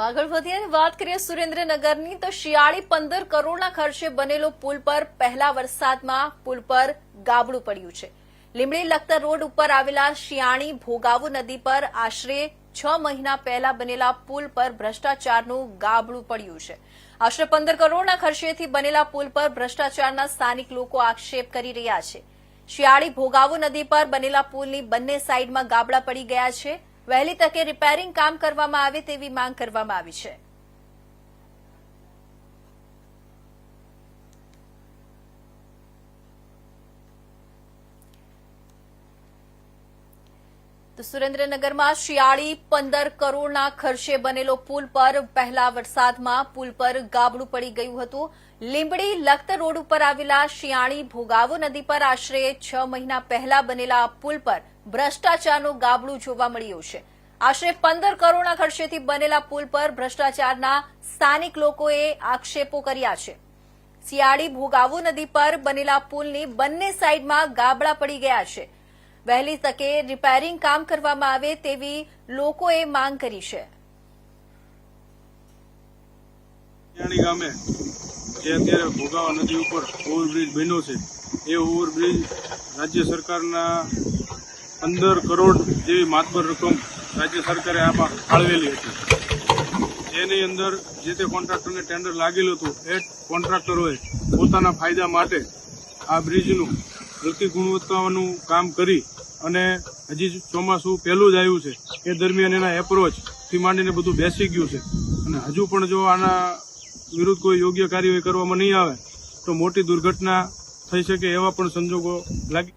આગળ વધીએ વાત કરીએ સુરેન્દ્રનગરની, તો શિયાળી પંદર કરોડના ખર્ચે બનેલો પુલ પર પહેલા વરસાદમાં પુલ પર ગાબડું પડ્યું છે. લીમડી લખતર રોડ ઉપર આવેલા શિયાળી ભોગાવુ નદી પર આશરે છ મહિના પહેલા બનેલા પુલ પર ભ્રષ્ટાચારનું ગાબડું પડ્યું છે. આશરે પંદર કરોડના ખર્ચેથી બનેલા પુલ પર ભ્રષ્ટાચારના સ્થાનિક લોકો આક્ષેપ કરી રહ્યા છે. શિયાળી ભોગાવુ નદી પર બનેલા પુલની બંને સાઈડમાં ગાબડા પડી ગયા છે. વહેલી તકે રિપેરિંગ કામ કરવામાં આવે તેવી માંગ કરવામાં આવી છે. સુરેન્દ્રનગરમાં શિયાળી પંદર કરોડના ખર્ચે બનેલો પુલ પર પહેલા વરસાદમાં પુલ પર ગાબડું પડી ગયું હતું. લીંબડી લખત રોડ ઉપર આવેલા શિયાળી ભોગાવો નદી પર આશરે છ મહિના પહેલા બનેલા પુલ પર ભ્રષ્ટાચારનું ગાબડું જોવા મળ્યું છે. આશરે પંદર કરોડના ખર્ચેથી બનેલા પુલ પર ભ્રષ્ટાચારના સ્થાનિક લોકોએ આક્ષેપો કર્યા છે. શિયાળી ભોગાવો નદી પર બનેલા પુલની બંને સાઈડમાં ગાબડા પડી ગયા છે. વહેલી તકે રિપેરિંગ કામ કરવામાં આવે તેવી લોકોએ માંગ કરી છે. અત્યારે ભોગાવા નદી ઉપર ઓવરબ્રિજ બન્યો છે, એ ઓવરબ્રિજ રાજ્ય સરકારના પંદર કરોડ જેવી માતબર રકમ રાજ્ય સરકારે આમાં ફાળવેલી હતી. જેની અંદર જે તે કોન્ટ્રાક્ટરને ટેન્ડર લાગેલું હતું, એ કોન્ટ્રાક્ટરોએ પોતાના ફાયદા માટે આ બ્રિજનું હલકી ગુણવત્તાનું કામ કરી અને હજી ચોમાસું પહેલું જ આવ્યું છે, એ દરમિયાન એના એપ્રોચથી માંડીને બધું બેસી ગયું છે. અને હજુ પણ જો આના વિરુદ્ધ કોઈ યોગ્ય કાર્યવાહી કરવામાં નહીં આવે, તો મોટી દુર્ઘટના થઈ શકે એવા પણ સંજોગો લાગી